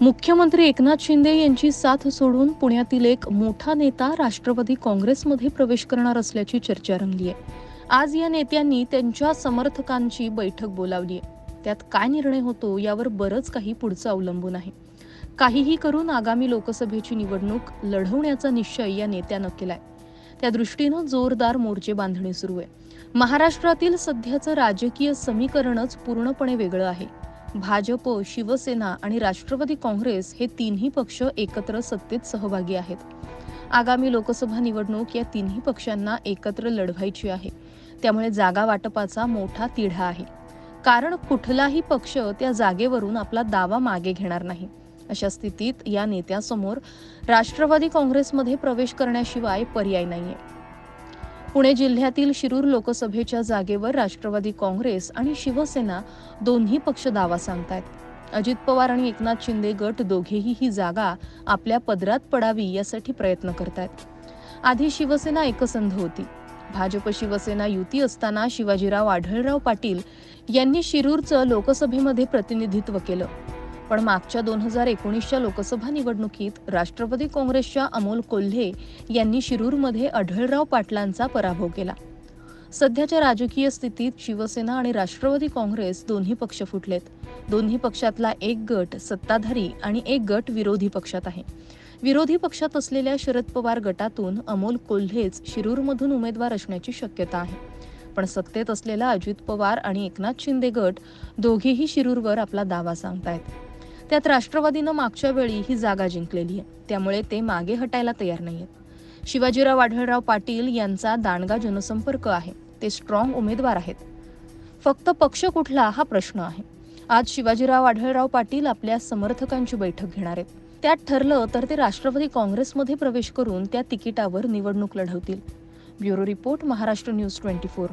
मुख्यमंत्री एकनाथ शिंदे यांची साथ सोडून पुण्यातील एक मोठा नेता राष्ट्रवादी काँग्रेसमध्ये प्रवेश करणार असल्याची चर्चा रंगली आहे आज या नेत्यांनी त्यांच्या समर्थकांची बैठक बोलावली. आहे त्यात काय निर्णय होतो यावर बरंच काही पुढचं अवलंबून आहे. काहीही करून आगामी लोकसभेची निवडणूक लढवण्याचा निश्चय या नेत्यानं केलाय. त्या दृष्टीनं जोरदार मोर्चे बांधणी सुरू आहे. महाराष्ट्रातील सध्याचं राजकीय समीकरणच पूर्णपणे वेगळं आहे. भाजप शिवसेना आणि राष्ट्रवादी काँग्रेस हे तिन्ही पक्ष एकत्र सत्तेत सहभागी आहेत. आगामी लोकसभा निवडणूक या तिन्ही पक्षांना एकत्र लढवायची आहे. त्यामुळे जागा वाटपाचा मोठा तिढा आहे. कारण कुठलाही पक्ष त्या जागेवरून आपला दावा मागे घेणार नाही. अशा स्थितीत या नेत्यासमोर राष्ट्रवादी काँग्रेसमध्ये प्रवेश करण्याशिवाय पर्याय नाहीये. पुणे जिल्ह्यातील शिरूर लोकसभेच्या जागेवर राष्ट्रवादी काँग्रेस आणि शिवसेना दोन्ही पक्ष दावा सांगतायत. अजित पवार आणि एकनाथ शिंदे गट दोघेही ही जागा आपल्या पदरात पडावी यासाठी प्रयत्न करतायत. आधी शिवसेना एकसंध होती. भाजप शिवसेना युती असताना शिवाजीराव आढळराव पाटील यांनी शिरूरचं लोकसभेमध्ये प्रतिनिधित्व केलं. पण मागच्या दोन हजार एकोणीसच्या लोकसभा निवडणुकीत राष्ट्रवादी काँग्रेसच्या अमोल कोल्हे यांनी शिरूरमध्ये आढळराव पाटलांचा पराभव केला. सध्याच्या राजकीय स्थितीत शिवसेना आणि राष्ट्रवादी काँग्रेस दोन्ही पक्ष फुटलेत. दोन्ही पक्षातला एक गट सत्ताधारी आणि एक गट विरोधी पक्षात आहे. विरोधी पक्षात असलेल्या शरद पवार गटातून अमोल कोल्हेच शिरूरमधून उमेदवार असण्याची शक्यता आहे. पण सत्तेत असलेला अजित पवार आणि एकनाथ शिंदे गट दोघेही शिरूरवर आपला दावा सांगतायत. त्यात राष्ट्रवादीनं मागच्या वेळी ही जागा जिंकलेली आहे. त्यामुळे ते मागे हटायला तयार नाहीयेत. शिवाजीराव आढळराव पाटील यांचा दांडगा जनसंपर्क आहे. ते स्ट्रॉंग उमेदवार आहेत. फक्त पक्ष कुठला हा प्रश्न आहे. आज शिवाजीराव आढळराव पाटील आपल्या समर्थकांची बैठक घेणार आहेत. त्यात ठरलं तर ते राष्ट्रवादी काँग्रेसमध्ये प्रवेश करून त्या तिकिटावर निवडणूक लढवतील. Bureau report Maharashtra news twenty four.